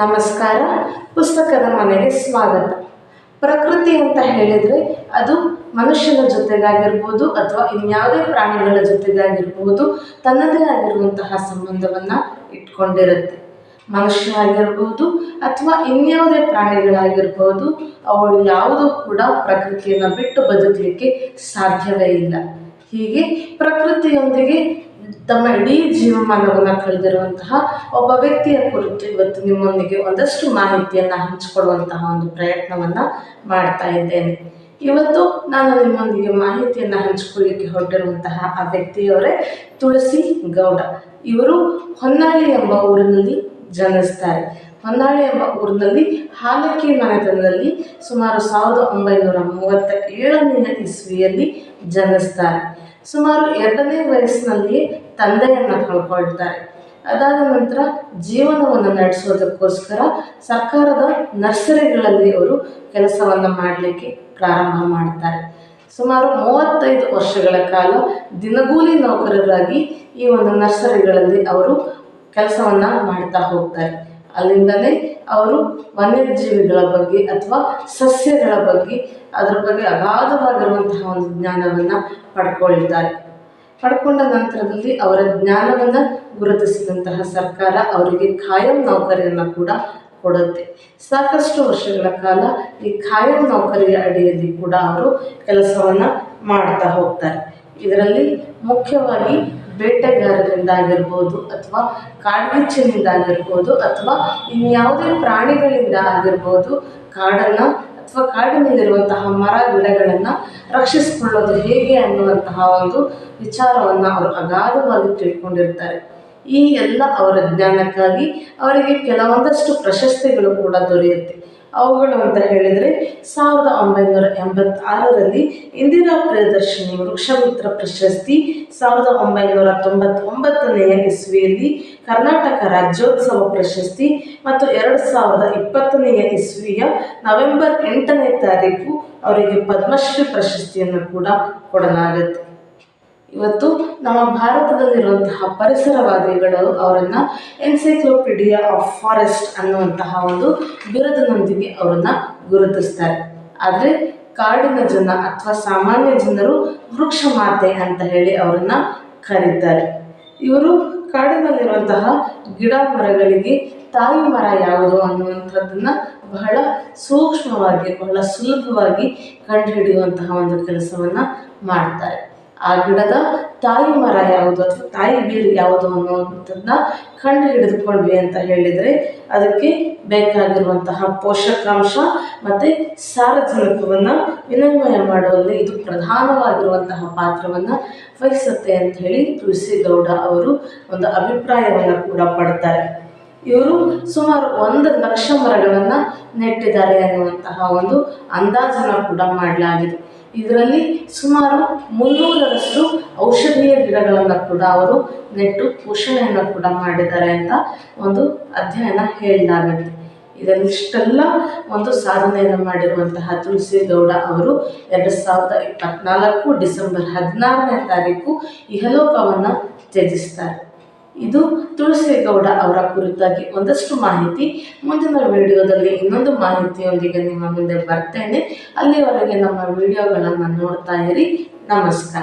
ನಮಸ್ಕಾರ. ಪುಸ್ತಕದ ಮನೆಗೆ ಸ್ವಾಗತ. ಪ್ರಕೃತಿ ಅಂತ ಹೇಳಿದರೆ ಅದು ಮನುಷ್ಯನ ಜೊತೆಗಾಗಿರ್ಬೋದು ಅಥವಾ ಇನ್ಯಾವುದೇ ಪ್ರಾಣಿಗಳ ಜೊತೆಗಾಗಿರ್ಬೋದು ತನ್ನದೇ ಆಗಿರುವಂತಹ ಸಂಬಂಧವನ್ನು ಇಟ್ಕೊಂಡಿರುತ್ತೆ. ಮನುಷ್ಯ ಆಗಿರ್ಬೋದು ಅಥವಾ ಇನ್ಯಾವುದೇ ಪ್ರಾಣಿಗಳಾಗಿರ್ಬೋದು, ಅವಳು ಯಾವುದೂ ಕೂಡ ಪ್ರಕೃತಿಯನ್ನು ಬಿಟ್ಟು ಬದುಕಲಿಕ್ಕೆ ಸಾಧ್ಯವೇ ಇಲ್ಲ. ಹೀಗೆ ಪ್ರಕೃತಿಯೊಂದಿಗೆ ತಮ್ಮ ಇಡೀ ಜೀವಮಾನವನ್ನು ಕಳೆದಿರುವಂತಹ ಒಬ್ಬ ವ್ಯಕ್ತಿಯ ಕುರಿತು ಇವತ್ತು ನಿಮ್ಮೊಂದಿಗೆ ಒಂದಷ್ಟು ಮಾಹಿತಿಯನ್ನು ಹಂಚಿಕೊಳ್ಳುವಂತಹ ಒಂದು ಪ್ರಯತ್ನವನ್ನು ಮಾಡ್ತಾ ಇದ್ದೇನೆ. ಇವತ್ತು ನಾನು ನಿಮ್ಮೊಂದಿಗೆ ಮಾಹಿತಿಯನ್ನು ಹಂಚಿಕೊಳ್ಳಿಕ್ಕೆ ಹೊರಟಿರುವಂತಹ ಆ ವ್ಯಕ್ತಿಯವರೇ ತುಳಸಿ ಗೌಡ. ಇವರು ಹೊನ್ನಾಳಿ ಎಂಬ ಊರಿನಲ್ಲಿ ಜನಿಸ್ತಾರೆ ಹೊನ್ನಾಳಿ ಎಂಬ ಊರಿನಲ್ಲಿ ಹಾಲಕ್ಕಿ ಮನೆತನದಲ್ಲಿ ಸುಮಾರು ಸಾವಿರದ ಒಂಬೈನೂರ ಮೂವತ್ತ ಏಳನೇ ಇಸ್ವಿಯಲ್ಲಿ ಜನಿಸ್ತಾರೆ. ಸುಮಾರು ಎರಡನೇ ವಯಸ್ಸಿನಲ್ಲಿಯೇ ತಂದೆಯನ್ನು ಕಳ್ಕೊಳ್ತಾರೆ. ಅದಾದ ನಂತರ ಜೀವನವನ್ನು ನಡೆಸೋದಕ್ಕೋಸ್ಕರ ಸರ್ಕಾರದ ನರ್ಸರಿಗಳಲ್ಲಿ ಅವರು ಕೆಲಸವನ್ನು ಮಾಡಲಿಕ್ಕೆ ಪ್ರಾರಂಭ ಮಾಡ್ತಾರೆ. ಸುಮಾರು ಮೂವತ್ತೈದು ವರ್ಷಗಳ ಕಾಲ ದಿನಗೂಲಿ ನೌಕರರಾಗಿ ಈ ಒಂದು ನರ್ಸರಿಗಳಲ್ಲಿ ಅವರು ಕೆಲಸವನ್ನು ಮಾಡ್ತಾ ಹೋಗ್ತಾರೆ. ಅಲ್ಲಿಂದಲೇ ಅವರು ವನ್ಯಜೀವಿಗಳ ಬಗ್ಗೆ ಅಥವಾ ಸಸ್ಯಗಳ ಬಗ್ಗೆ ಅದರ ಬಗ್ಗೆ ಅಗಾಧವಾಗಿರುವಂತಹ ಒಂದು ಜ್ಞಾನವನ್ನು ಪಡ್ಕೊಳ್ತಾರೆ. ಪಡ್ಕೊಂಡ ನಂತರದಲ್ಲಿ ಅವರ ಜ್ಞಾನವನ್ನು ಗುರುತಿಸಿದಂತಹ ಸರ್ಕಾರ ಅವರಿಗೆ ಖಾಯಂ ನೌಕರಿಯನ್ನು ಕೂಡ ಕೊಡುತ್ತೆ. ಸಾಕಷ್ಟು ವರ್ಷಗಳ ಕಾಲ ಈ ಖಾಯಂ ನೌಕರಿಯ ಅಡಿಯಲ್ಲಿ ಕೂಡ ಅವರು ಕೆಲಸವನ್ನು ಮಾಡ್ತಾ ಹೋಗ್ತಾರೆ. ಇದರಲ್ಲಿ ಮುಖ್ಯವಾಗಿ ಬೇಟೆಗಾರರಿಂದ ಆಗಿರ್ಬೋದು ಅಥವಾ ಕಾಡ್ಗಿಚ್ಚಿನಿಂದ ಆಗಿರ್ಬೋದು ಅಥವಾ ಇನ್ಯಾವುದೇ ಪ್ರಾಣಿಗಳಿಂದ ಆಗಿರ್ಬೋದು ಕಾಡನ್ನು ಅಥವಾ ಕಾಡಿನಲ್ಲಿರುವಂತಹ ಮರ ಗಿಡಗಳನ್ನು ರಕ್ಷಿಸಿಕೊಳ್ಳೋದು ಹೇಗೆ ಅನ್ನುವಂತಹ ಒಂದು ವಿಚಾರವನ್ನು ಅವರು ಅಗಾಧವಾಗಿ ತಿಳ್ಕೊಂಡಿರ್ತಾರೆ. ಈ ಎಲ್ಲ ಅವರ ಜ್ಞಾನಕ್ಕಾಗಿ ಅವರಿಗೆ ಕೆಲವೊಂದಷ್ಟು ಪ್ರಶಸ್ತಿಗಳು ಕೂಡ ದೊರೆಯುತ್ತೆ. ಅವುಗಳು ಅಂತ ಹೇಳಿದರೆ ಸಾವಿರದ ಒಂಬೈನೂರ ಎಂಬತ್ತಾರರಲ್ಲಿ ಇಂದಿರಾ ಪ್ರಿಯದರ್ಶಿನಿ ವೃಕ್ಷಮಿತ್ರ ಪ್ರಶಸ್ತಿ ಸಾವಿರದ ಒಂಬೈನೂರ ತೊಂಬತ್ತೊಂಬತ್ತನೆಯ ಇಸ್ವಿಯಲ್ಲಿ ಕರ್ನಾಟಕ ರಾಜ್ಯೋತ್ಸವ ಪ್ರಶಸ್ತಿ ಮತ್ತು ಎರಡು ಸಾವಿರದ ಇಪ್ಪತ್ತನೆಯ ಇಸ್ವಿಯ ನವೆಂಬರ್ ಎಂಟನೇ ತಾರೀಕು ಅವರಿಗೆ ಪದ್ಮಶ್ರೀ ಪ್ರಶಸ್ತಿಯನ್ನು ಕೂಡ ಕೊಡಲಾಗುತ್ತೆ. ಇವತ್ತು ನಮ್ಮ ಭಾರತದಲ್ಲಿರುವಂತಹ ಪರಿಸರವಾದಿಗಳು ಅವರನ್ನು ಎನ್ಸೈಕ್ಲೋಪೀಡಿಯಾ ಆಫ್ ಫಾರೆಸ್ಟ್ ಅನ್ನುವಂತಹ ಒಂದು ಬಿರುದಿನೊಂದಿಗೆ ಅವರನ್ನು ಗುರುತಿಸ್ತಾರೆ. ಆದರೆ ಕಾಡಿನ ಜನ ಅಥವಾ ಸಾಮಾನ್ಯ ಜನರು ವೃಕ್ಷ ಮಾತೆ ಅಂತ ಹೇಳಿ ಅವರನ್ನು ಕರೀತಾರೆ. ಇವರು ಕಾಡಿನಲ್ಲಿರುವಂತಹ ಗಿಡ ಮರಗಳಿಗೆ ತಾಯಿ ಮರ ಯಾವುದು ಅನ್ನುವಂಥದ್ದನ್ನು ಬಹಳ ಸೂಕ್ಷ್ಮವಾಗಿ, ಬಹಳ ಸುಲಭವಾಗಿ ಕಂಡುಹಿಡಿಯುವಂತಹ ಒಂದು ಕೆಲಸವನ್ನು ಮಾಡ್ತಾರೆ. ಆ ಗಿಡದ ತಾಯಿ ಮರ ಯಾವುದು ಅಥವಾ ತಾಯಿ ಬೇರು ಯಾವುದು ಅನ್ನುವಂಥದ್ದನ್ನ ಕಂಡು ಹಿಡಿದುಕೊಂಡ್ವಿ ಅಂತ ಹೇಳಿದರೆ ಅದಕ್ಕೆ ಬೇಕಾಗಿರುವಂತಹ ಪೋಷಕಾಂಶ ಮತ್ತು ಸಾರಜನಕವನ್ನು ವಿನಿಮಯ ಮಾಡುವಲ್ಲಿ ಇದು ಪ್ರಧಾನವಾಗಿರುವಂತಹ ಪಾತ್ರವನ್ನು ವಹಿಸುತ್ತೆ ಅಂತ ಹೇಳಿ ತುಳಸಿಗೌಡ ಅವರು ಒಂದು ಅಭಿಪ್ರಾಯವನ್ನು ಕೂಡ ಪಡ್ತಾರೆ. ಇವರು ಸುಮಾರು ಒಂದು ಲಕ್ಷ ಮರಗಳನ್ನು ನೆಟ್ಟಿದ್ದಾರೆ ಅನ್ನುವಂತಹ ಒಂದು ಅಂದಾಜನ್ನು ಕೂಡ ಮಾಡಲಾಗಿದೆ. ಇದರಲ್ಲಿ ಸುಮಾರು ಮುನ್ನೂರರಷ್ಟು ಔಷಧೀಯ ಗಿಡಗಳನ್ನು ಕೂಡ ಅವರು ನೆಟ್ಟು ಪೋಷಣೆಯನ್ನು ಕೂಡ ಮಾಡಿದ್ದಾರೆ ಅಂತ ಒಂದು ಅಧ್ಯಯನ ಹೇಳಲಾಗುತ್ತೆ. ಇದನ್ನಿಷ್ಟೆಲ್ಲ ಒಂದು ಸಾಧನೆಯನ್ನು ಮಾಡಿರುವಂತಹ ತುಳಸಿ ಗೌಡ ಅವರು ಎರಡು ಸಾವಿರದ ಇಪ್ಪತ್ನಾಲ್ಕು ಡಿಸೆಂಬರ್ ಹದಿನಾರನೇ ತಾರೀಕು ಇಹಲೋಕವನ್ನು ತ್ಯಜಿಸ್ತಾರೆ. ಇದು ತುಳಸಿ ಗೌಡ ಅವರ ಕುರಿತಾಗಿ ಒಂದಷ್ಟು ಮಾಹಿತಿ. ಮುಂದಿನ ವಿಡಿಯೋದಲ್ಲಿ ಇನ್ನೊಂದು ಮಾಹಿತಿಯೊಂದಿಗೆ ನಿಮ್ಮ ಮುಂದೆ ಬರ್ತೇನೆ. ಅಲ್ಲಿವರೆಗೆ ನಮ್ಮ ವಿಡಿಯೋಗಳನ್ನು ನೋಡ್ತಾ ಇರಿ. ನಮಸ್ಕಾರ.